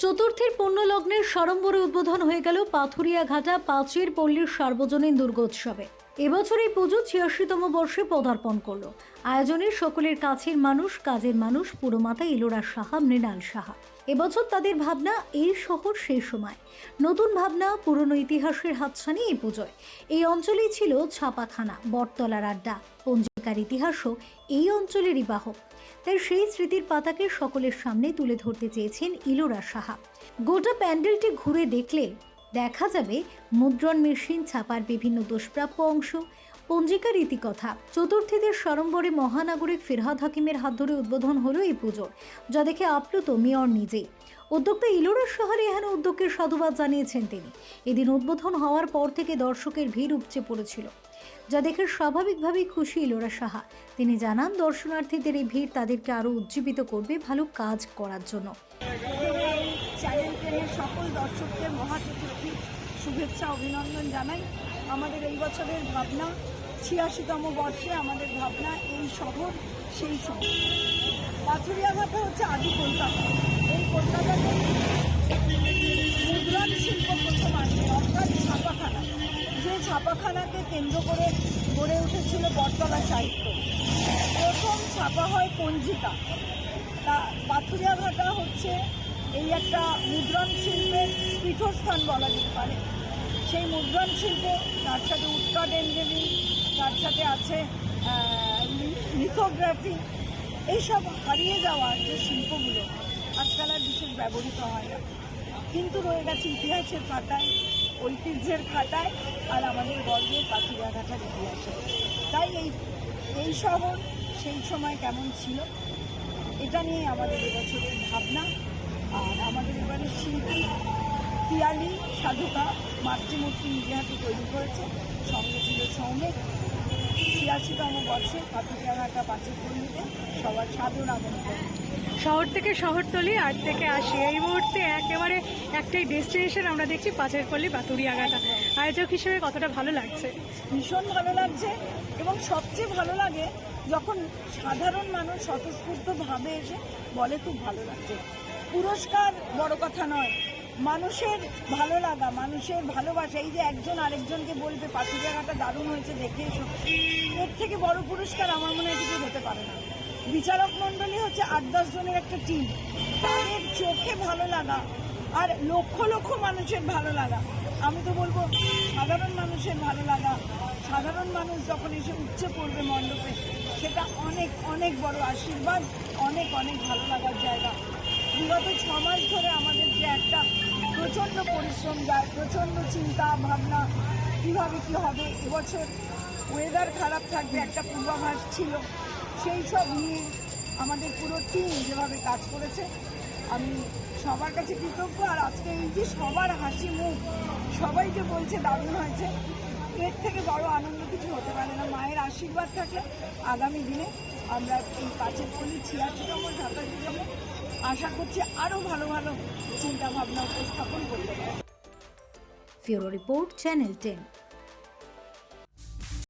চতুর্থীর পুণ্যলগ্নের সড়ম্বরে উদ্বোধন হয়ে গেল পাথুরিয়া ঘাটা পাঁচের পল্লীর সার্বজনীন দুর্গোৎসবে। এবছর এই পুজো ছিয়াশিতম বর্ষে পদার্পণ করল। আয়োজনে সকলের কাছের মানুষ, কাজের মানুষ পুরমাতা ইলোরা সাহা, মৃণাল সাহা। এবছর তাদের ভাবনা এই শহর সেই সময়। নতুন ভাবনা, পুরনো ইতিহাসের হাতছানি এই পুজোয়। এই অঞ্চলেই ছিল ছাপাখানা, বটতলার আড্ডা, পঞ্জিকার ইতিহাসও এই অঞ্চলেরই বাহক। তাই সেই স্মৃতির পাতাকে সকলের সামনে তুলে ধরতে চেয়েছেন ইলোরা সাহা। গোটা প্যান্ডেলটি ঘুরে দেখলে দেখা যাবে মুদ্রণ মেশিন, ছাপার বিভিন্ন দুষ্প্রাপ্য অংশ পঞ্জিকার ইতিকথা চতুর্থীদের সরম্বরে মহানাগরিক ফিরহাদ হাকিমের হাত ধরে উদ্বোধন হলো এই পুজোর যা দেখে আপ্লুত মেয়র নিজেই। উদ্যোক্তা ইলোরা শহরে এখানে উদ্যোগকে সাধুবাদ জানিয়েছেন তিনি। এদিন উদ্বোধন হওয়ার পর থেকে দর্শকের ভিড় উপচে পড়েছিল। যা দেখে স্বাভাবিকভাবেই খুশি ইলোরা সাহা। তিনি জানান, দর্শনার্থীদের এই ভিড় তাদেরকে আরও উজ্জীবিত করবে ভালো কাজ করার জন্য। চ্যানেল সকল দর্শকদের মহাচতুর্থী শুভেচ্ছা, অভিনন্দন জানাই। আমাদের এই বছরের ভাবনা, ছিয়াশিতম বর্ষে আমাদের ভাবনা এই শহর, সেই শহর। পাথুরিয়াঘাটা হচ্ছে আদি কলকাতা। এই কলকাতাতে মুদ্রণ শিল্প প্রথম আসে অর্থাৎ ছাপাখানা। ছাপাখানাকে কেন্দ্র করে গড়ে উঠেছিল বটতলা সাহিত্য। প্রথম ছাপা হয় পঞ্জিকা। তা পাথুরিয়া ভাটা হচ্ছে এই একটা মুদ্রণ শিল্পের পীঠস্থান বলা যেতে পারে। সেই মুদ্রণ শিল্পে তার সাথে উৎকট এঞ্জেলিং তার সাথে আছে লিথোগ্রাফি। এইসব হারিয়ে যাওয়া যে শিল্পগুলো, আজকাল আর বিশেষ ব্যবহৃত হয় না। কিন্তু রয়ে গেছে ইতিহাসের খাতায় ঐতিহ্যের খাতায় আর আমাদের গর্বের ঘাটার ইতিহাসে তাই এই এই শহর সেই সময় কেমন ছিল? এটা নিয়ে আমাদের এবছরের ভাবনা। আর আমাদের এবারে শিল্পী পিয়ালি সাধুকা মাতৃমূর্তি নিজে হাতে তৈরি করেছে। সঙ্গে ছিল সৌমেক। ছিয়াশিতম বর্ষে পাথুরিয়াঘাটা পাঁচের পল্লীতে সবার সাদর আমন্ত্রণ। শহর থেকে শহরতলি আট থেকে আসি এই মুহূর্তে। একটাই ডেস্টিনেশন আমরা দেখছি পাঁচের পল্লী বাতুরিয়াঘাটা আয়োজক হিসেবে কতটা ভালো লাগছে? ভীষণ ভালো লাগছে এবং সবচেয়ে ভালো লাগে যখন সাধারণ মানুষ স্বতঃস্ফূর্তভাবে এসে বলে, খুব ভালো লাগছে। পুরস্কার বড় কথা নয়, মানুষের ভালো লাগা, মানুষের ভালোবাসা। এই যে একজন আরেকজনকে বলবে পাখি জায়গাটা দারুণ হয়েছে, দেখে এসো। এর থেকে বড় পুরস্কার আমার মনে হয় কিছু হতে পারে না। বিচারক মণ্ডলী হচ্ছে আট দশ জনের একটা টিম তাদের চোখে ভালো লাগা আর লক্ষ লক্ষ মানুষের ভালো লাগা। আমি তো বলব, সাধারণ মানুষের ভালো লাগা। সাধারণ মানুষ যখন এসে উচ্চে পড়বে মণ্ডপে, সেটা অনেক অনেক বড় আশীর্বাদ, অনেক অনেক ভালো লাগার জায়গা। বিগত ছ মাস ধরে আমাদের যে একটা প্রচণ্ড পরিশ্রম যায় প্রচণ্ড চিন্তা, ভাবনা, কীভাবে কী হবে, এবছর ওয়েদার খারাপ থাকবে, একটা পূর্বাভাস ছিল। সেই সব নিয়ে আমাদের পুরো টিম যেভাবে কাজ করেছে আমি সবার কাছে কৃতজ্ঞ আর আজকে এই যে সবার হাসি মুখ, সবাই যে বলছে দারুণ হয়েছে, এর থেকে বড় আনন্দ কিছু হতে পারে না। মায়ের আশীর্বাদ থাকলে আগামী দিনে আমরা এই পাঁচের পল্লী ছিয়াশিতম সাতাশিতম আশা করছি আরও ভালো ভালো চিন্তা ভাবনা উপস্থাপন করতে পারব। Bureau report, channel ten.